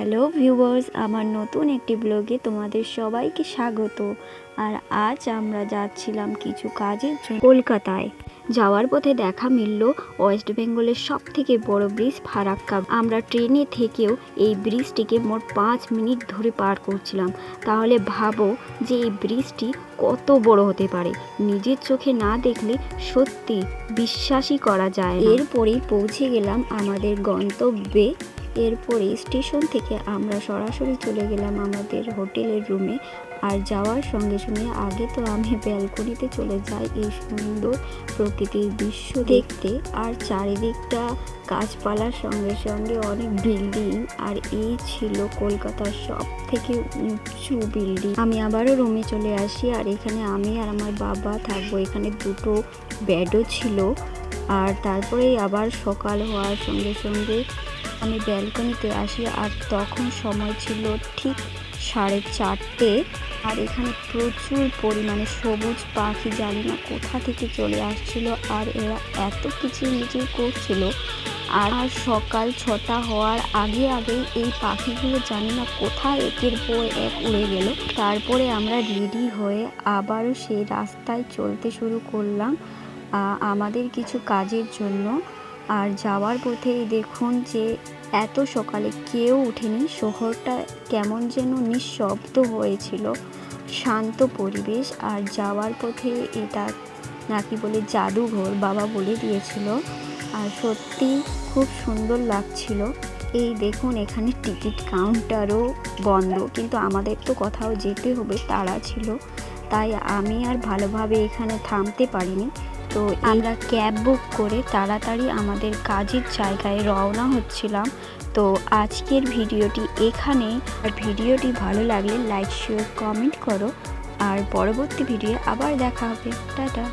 Hello viewers আমার নতুন একটি ব্লগে তোমাদের সবাইকে স্বাগত। আর আজ আমরা যাচ্ছিলাম কিছু কাজের জন্য কলকাতায়। যাওয়ার পথে দেখা মিলল ওয়েস্ট বেঙ্গলের সব থেকে বড় ব্রিজ ফারাক্কা। আমরা ট্রেনে থেকেও এই ব্রিজটিকে মোট পাঁচ মিনিট ধরে পার করছিলাম। তাহলে ভাবো যে এই ব্রিজটি কত বড় হতে পারে। নিজের চোখে না দেখলে সত্যি বিশ্বাসই করা যায় এরপরেই পৌঁছে গেলাম আমাদের গন্তব্যে। এরপরে স্টেশন থেকে আমরা সরাসরি চলে গেলাম আমাদের হোটেলের রুমে। আর যাওয়ার সঙ্গে সঙ্গে আগে তো আমি ব্যালকনিতে চলে যাই এই সুন্দর প্রকৃতির দৃশ্য দেখতে। আর চারিদিকটা গাছপালার সঙ্গে সঙ্গে অনেক বিল্ডিং। আর এই ছিল কলকাতার সব থেকে উঁচু বিল্ডিং। আমি আবারও রুমে চলে আসি আর এখানে আমি আর আমার বাবা থাকব। এখানে দুটো বেডও ছিল। আর তারপরেই আবার সকাল হওয়ার সঙ্গে সঙ্গে আমি ব্যালকনিতে আসি আর তখন সময় ছিল ঠিক সাড়ে চারটে। আর এখানে প্রচুর পরিমাণে সবুজ পাখি জানি না কোথা থেকে চলে আসছিল আর এরা এত কিচিরমিচির করছিল। আর সকাল ছটা হওয়ার আগে আগেই এই পাখিগুলো জানি না কোথায় একের পর এক উড়ে গেল। তারপরে আমরা রেডি হয়ে আবারও সেই রাস্তায় চলতে শুরু করলাম আমাদের কিছু কাজের জন্য। আর যাওয়ার পথে দেখুন যে এত সকালে কেউ ওঠেনি শহরটা কেমন যেন নিঃশব্দ হয়েছিল। শান্ত পরিবেশ আর যাওয়ার পথে এটা নাকি বলে জাদুঘর বাবা বলে দিয়েছিল। আর সত্যি খুব সুন্দর লাগছিল। এই দেখুন এখানে টিকিট কাউন্টারও বন্ধ। কিন্তু আমাদের তো কোথাও যেতে হবে, তাড়া ছিল। তাই আমি আর ভালোভাবে এখানে থামতে পারিনি। তো আমরা ক্যাব বুক করে তাড়াতাড়ি আমাদের কাজের জায়গায় রওনা হচ্ছিলাম। তো আজকের ভিডিওটি এখানে আর ভিডিওটি ভালো লাগলে লাইক শেয়ার কমেন্ট করো। আর পরবর্তী ভিডিও আবার দেখা হবে। টাটা।